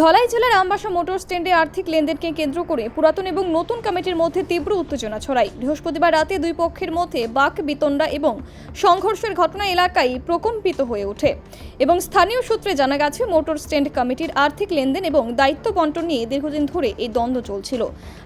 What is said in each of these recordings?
ধলাই জেলার আমবাসা মোটর স্ট্যান্ডে আর্থিক লেনদেনকে কেন্দ্র করে পুরাতন এবং নতুন কমিটির মধ্যে তীব্র উত্তেজনা ছড়ায়। বৃহস্পতিবার রাতে দুই পক্ষের মধ্যে বাক বিতণ্ডা এবং সংঘর্ষের ঘটনা এলাকায় প্রকম্পিত হয়ে ওঠে। এবং স্থানীয় সূত্রে জানা গেছে, মোটর স্ট্যান্ড কমিটির আর্থিক লেনদেন এবং দায়িত্ব বন্টন নিয়ে দীর্ঘদিন ধরে এই দ্বন্দ্ব চলছিল।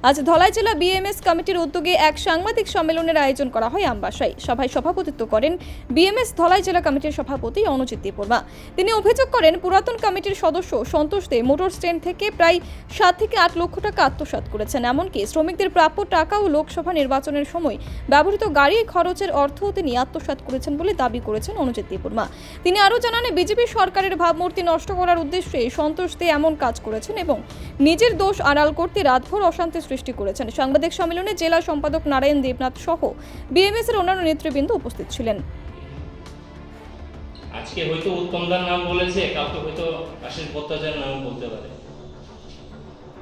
আজ ধলাই জেলা বিএমএস কমিটির উদ্যোগে এক সাংবাদিক সম্মেলনের আয়োজন করা হয় আমবাসায় সভায় সভাপতিত্ব করেন বিএমএস ধলাই জেলা কমিটির সভাপতি অনুজিৎ দেববর্মা। তিনি অভিযোগ করেন, পুরাতন কমিটির সদস্য সন্তোষ দে মোটর স্ট্যান্ড থেকে প্রায় সাত থেকে আট লক্ষ টাকা আত্মসাৎ করেছেন। এমনকি শ্রমিকদের প্রাপ্য টাকা ও লোকসভা নির্বাচনের সময় ব্যবহৃত গাড়ি খরচের অর্থও তিনি আত্মসাৎ করেছেন বলে দাবি করেছেন অনুজিৎ দেববর্মা। তিনি আরও জানান, বিজেপি সরকারের ভাবমূর্তি নষ্ট করার উদ্দেশ্যে সন্তোষ দে এমন কাজ করেছেন এবং নিজের দোষ আড়াল করতে রাতভর অশান্তি সৃষ্টি করেছেন। সাংবাদিক সম্মেলনে জেলা সম্পাদক নারায়ণ দেবনাথ সহ বিএমএস এর অন্যান্য নেতৃবৃন্দ উপস্থিত ছিলেন। আজকে হয়তো উত্তমদার নাম বলেছে, কাউকে হয়তো আশিস ভট্টাচার্যের নাম বলতে পারে।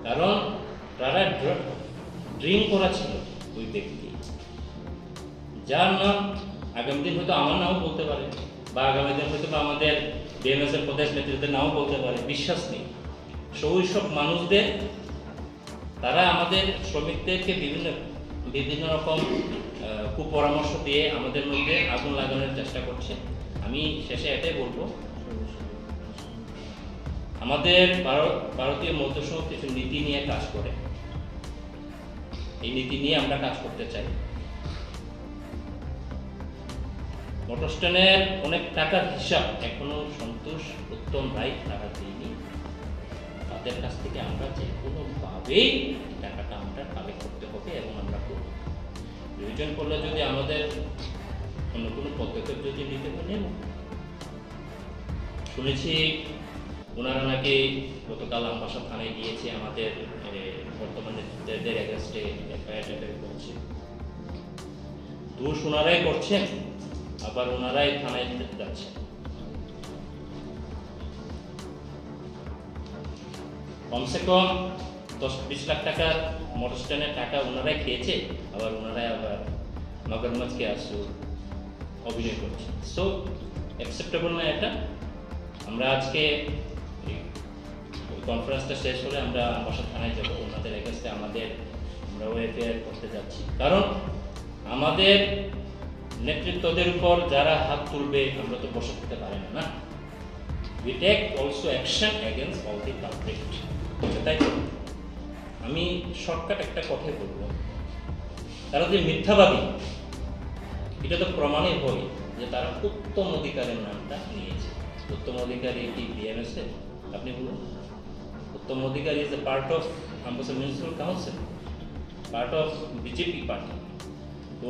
কারণ তারা ড্রিম করা ছিল ওই ব্যক্তি। যার নাম আগামী দিন হয়তো আমার নামও বলতে পারে, বা আগামী দিন হয়তো বা আমাদের বিএমএস এর প্রদেশ নেতৃত্বের নামও বলতে পারে, বিশ্বাস নেই। সো ওই সব মানুষদের, তারা আমাদের শ্রমিকদেরকে বিভিন্ন বিভিন্ন রকম কুপরামর্শ দিয়ে আমাদের মধ্যে আগুন লাগানোর চেষ্টা করছে। আমি শেষে এটাই বলব। আমাদের ভারত, ভারতীয় মধ্যসহ কিছু নীতি নিয়ে কাজ করে। এই নীতি নিয়ে আমরা কাজ করতে চাই। মোটর স্ট্যান্ডের অনেক টাকার হিসাব এখনও সন্তোষ উত্তম ভাই টাকা দিইনি তাদের কাছ থেকে আমরা যে কোনোভাবেই টাকাটা আমরা কালেক্ট করতে হবে এবং আমরা করব। প্রয়োজন করলে যদি আমাদের অন্য কোনো পদক্ষেপ যদি নিতে নেব। শুনেছি ওনারা নাকি গতকাল আমবাসা থানায় গিয়েছে আমাদের বর্তমান এফআইআর করছে। দোষ ওনারাই করছেন, আবার ওনারাই থানায় যাচ্ছেন। কমসে কম দশ বিশ লাখ টাকা মোটর স্ট্যান্ডের টাকা ওনারাই খেয়েছে, আবার ওনারাই আবার মগরমজকে আসু অভিনয় করছে। সো অ্যাকসেপ্টেবল না এটা। আমরা আজকে কনফারেন্সটা শেষ হলে আমরা বাসা থানায় যাব, ওনাদের এগেনস্টে আমাদের আমরা ওয়েফেয়ার করতে যাচ্ছি। কারণ আমাদের নেতৃত্বদের উপর যারা হাত তুলবে, আমরা তো বসে থাকতে পারি না না? We take also action against all the culprit তাই তো? আমি শর্টকাট একটা কথাই বলব। তারা যে মিথ্যাবাদী এটা তো প্রমাণই হয় যে তারা উত্তম অধিকারের নামটা নিয়েছে। উত্তম অধিকারী কি বিএমএস এর? আপনি বলুন। Uttam Adhikari is a part of Ambassa municipal council part of BJP party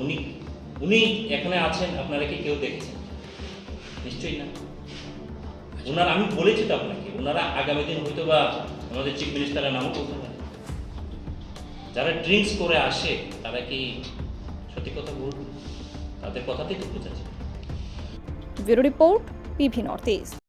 উনি উনি এখানে আছেন আপনারা কি কেউ দেখেছেন? নিশ্চয়ই না। ওনারা আমি বলেছি তো আপনাকে ওনারা আগামী দিন হয়তো বা আমাদের চিফ মিনিস্টারের নামও বলতে যারা ড্রিঙ্কস করে আসে, তারা কি সত্যি কথা বলবে তাদের কথাতেই তো বোঝা যায়। Report PV north east.